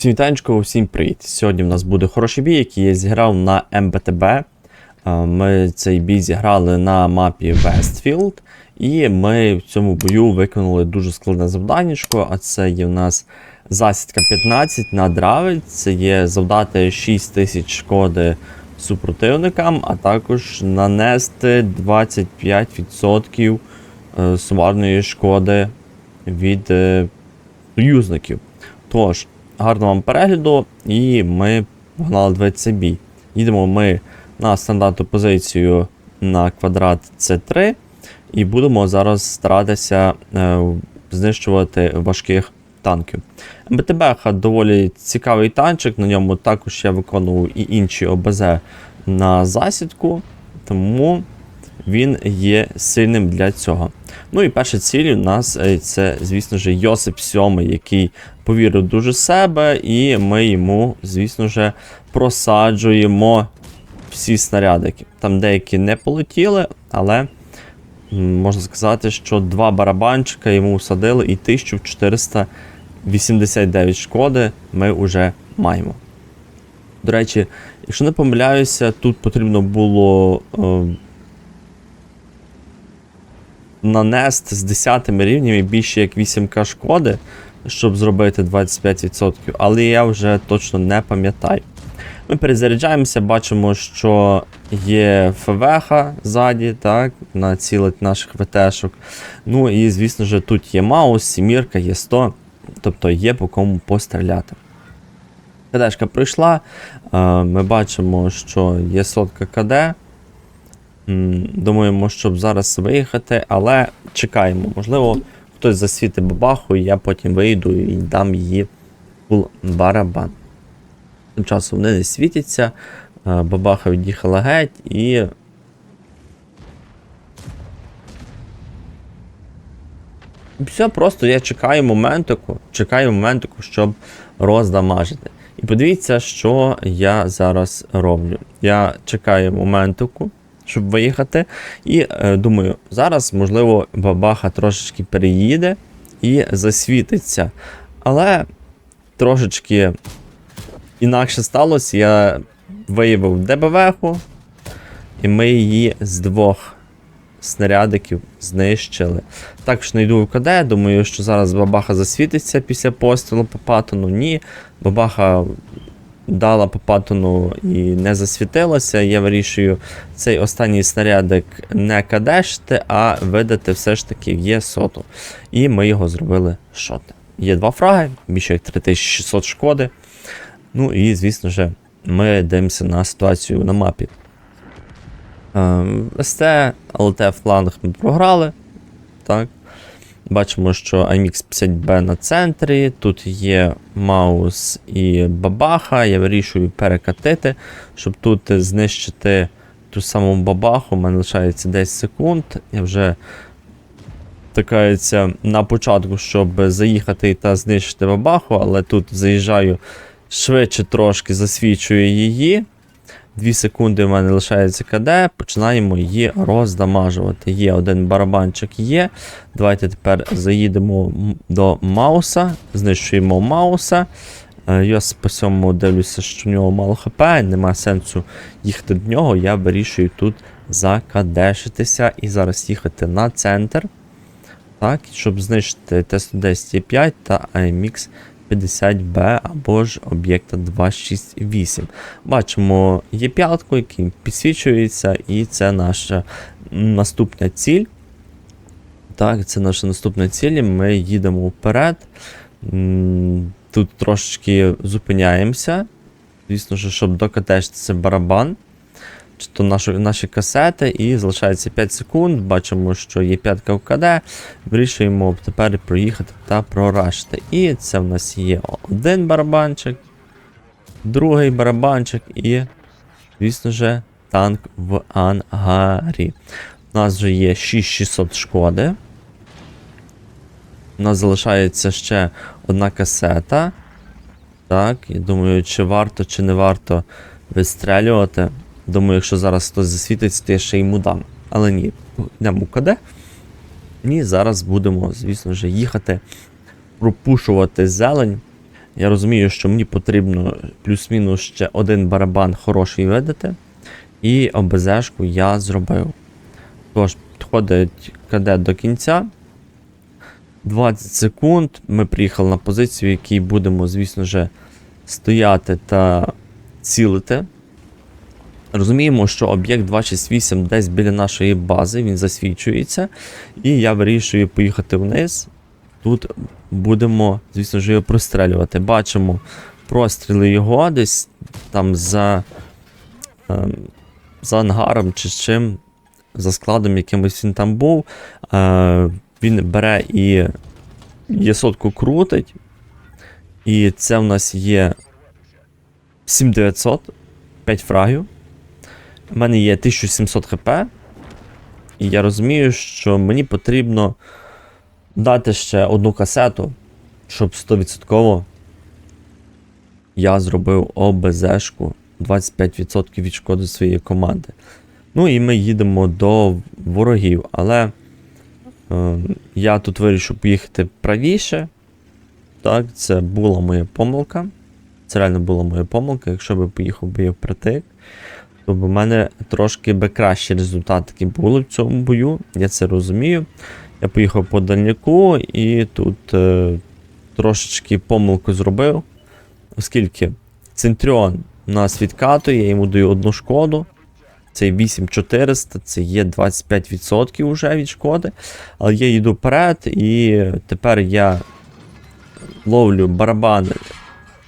Всім вітанечко, всім привіт! Сьогодні в нас буде хороший бій, який я зіграв на МБТБ. Е, Ми цей бій зіграли на мапі Westfield, і ми в цьому бою виконали дуже складне завданнячко, а це є в нас засідка 15 на Дравель. Це є завдати 6 тисяч шкоди супротивникам, а також нанести 25% е, сумарної шкоди від е, союзників. Тож, гарного вам перегляду, і ми погнали дивитися бій. Їдемо ми на стандартну позицію на квадрат С3, і будемо зараз старатися е, знищувати важких танків. МБТБ доволі цікавий танчик, на ньому також я виконував і інші ОБЗ на засідку, тому він є сильним для цього. Ну і перша ціль у нас е, це, звісно ж, Йосип Сьомий, який повірив дуже себе, і ми йому, звісно ж, просаджуємо всі снарядики. Там деякі не полетіли, але можна сказати, що два барабанчика йому всадили, і 1489 шкоди ми вже маємо. До речі, якщо не помиляюся, тут потрібно було. Нанести з 10 рівнями більше як 8к шкоди, щоб зробити 25%, але я вже точно не пам'ятаю. Ми перезаряджаємося, бачимо, що є ФВХ ззаді, так, націлить наших ВТшок. Ну і, звісно ж, тут є Маус, Сімірка, є 100, тобто є по кому постріляти. КДшка пройшла, е, ми бачимо, що є сотка КД. Думаємо, щоб зараз виїхати, але чекаємо. Можливо, хтось засвітить бабаху, і я потім вийду і дам її в барабан. Тим часом вони не світяться, е, бабаха від'їхала геть. І Все, просто я чекаю моментику, чекаю моментику, щоб роздамажити. І подивіться, що я зараз роблю. Я чекаю моментику, щоб виїхати. І е, думаю, зараз, можливо, бабаха трошечки переїде і засвітиться. Але трошечки інакше сталося. Я виявив ДБВ-ху, і ми її з двох снарядиків знищили. Також не йду в КД, думаю, що зараз бабаха засвітиться після пострілу по патону. Ні, бабаха дала по патону і не засвітилася. Я вирішую цей останній снарядик не кадешти, а видати все ж таки в є соту. І ми його зробили шоти. Є два фраги, більше як 3600 шкоди. Ну і, звісно ж, ми дивимося на ситуацію на мапі. Ем, СТ, ЛТ фланг ми програли. Так. Бачимо, що IMX 50B на центрі. Тут є Маус і Бабаха. Я вирішую перекатити, щоб тут знищити ту саму бабаху. У мене лишається 10 секунд. Я вже тикаюся на початку, щоб заїхати та знищити бабаху, але тут заїжджаю швидше трошки, засвічую її. 2 секунди в мене лишається КД, починаємо її роздамажувати. Є один барабанчик є. Давайте тепер заїдемо до Мауса, знищуємо Мауса. Е, Я по цьому дивлюся, що в нього мало ХП, нема сенсу їхати до нього. Я вирішую тут закадешитися і зараз їхати на центр. Так, щоб знищити Т-110 та AMX 50B або ж об'єкта 268. Бачимо є п'ятку, який підсвічується, і це наша наступна ціль. Так, це наша наступна ціль. Ми їдемо вперед. Тут трошечки зупиняємося. Звісно ж, щоб докатешти це барабан. То наші, наші касети, і залишається 5 секунд. Бачимо, що є п'ятка в КД. Вирішуємо тепер проїхати та прорашити. І це в нас є один барабанчик, другий барабанчик і, звісно ж, танк в ангарі. У нас вже є 6600 шкоди. У нас залишається ще одна касета. Так, я думаю, чи варто, чи не варто вистрелювати. Думаю, якщо зараз хтось засвітиться, то я ще йому дам. Але ні, йдемо КД. І зараз будемо, звісно ж, їхати, пропушувати зелень. Я розумію, що мені потрібно плюс-мінус ще один барабан хороший видати. І ОБЗшку я зробив. Тож, підходить КД до кінця. 20 секунд. Ми приїхали на позицію, в якій будемо, звісно ж, стояти та цілити. Розуміємо, що об'єкт 268 десь біля нашої бази, він засвічується. І я вирішую поїхати вниз. Тут будемо, звісно ж, його прострелювати. Бачимо простріли його десь там за, ем, за ангаром чи чим, за складом якимось він там був. Е, він бере і є сотку крутить. І це в нас є 7900, 5 фрагів. У мене є 1700 хп. І я розумію, що мені потрібно дати ще одну касету, щоб 100% я зробив ОБЗшку 25% від шкоди своєї команди. Ну і ми їдемо до ворогів, але е, я тут вирішив поїхати правіше. Так, це була моя помилка. Це реально була моя помилка. Якщо би поїхав би я впритик, то б у мене трошки би кращі результати були в цьому бою. Я це розумію. Я поїхав по дальняку і тут е, трошечки помилку зробив, оскільки Центріон нас відкатує, я йому даю одну шкоду. Це 8400, це є 25% уже від шкоди. Але я йду вперед, і тепер я ловлю барабани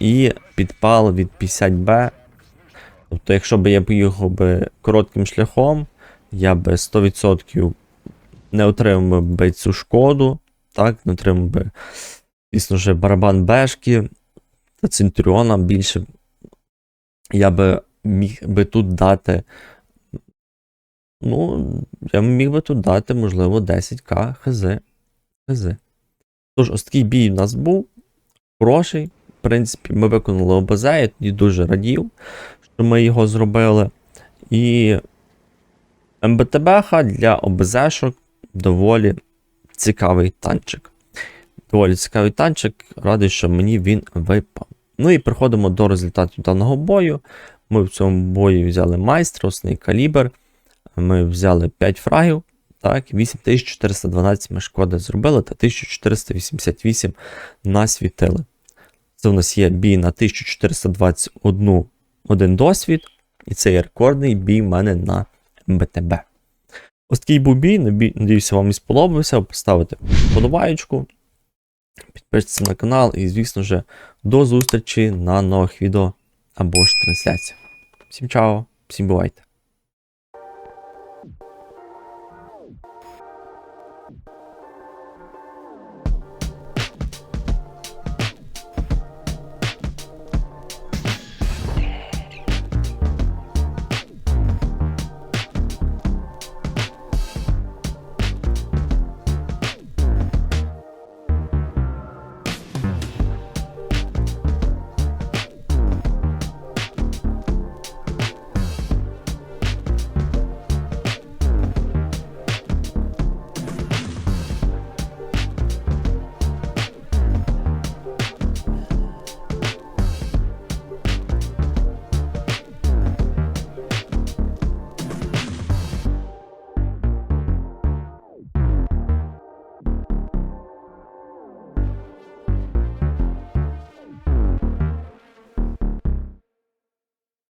і підпал від 50Б. Тобто, якщо б я поїхав би коротким шляхом, я би 100% не отримав би цю шкоду, так, не отримав би, звісно ж, барабан Бешки та Центуріона більше. Я би міг би тут дати. Ну, я міг би тут дати, можливо, 10к хз. хз. Тож, ось такий бій у нас був. Хороший. В принципі, ми виконали ОБЗ, я тоді дуже радів, що ми його зробили. І МБТБХ для ОБЗшок доволі цікавий танчик. Доволі цікавий танчик, радий, що мені він випав. Ну і приходимо до результатів даного бою. Ми в цьому бою взяли майстра, калібр. Ми взяли 5 фрагів. Так, 8412 ми шкоди зробили та 1488 насвітили. Це у нас є бій на 1421 один досвід. І це є рекордний бій в мене на МБТБ. Ось такий був бій. Надіюся, вам і сподобався. Поставити вподобаєчку, підпишіться на канал і, звісно ж, до зустрічі на нових відео або ж трансляціях. Всім чао, всім бувайте!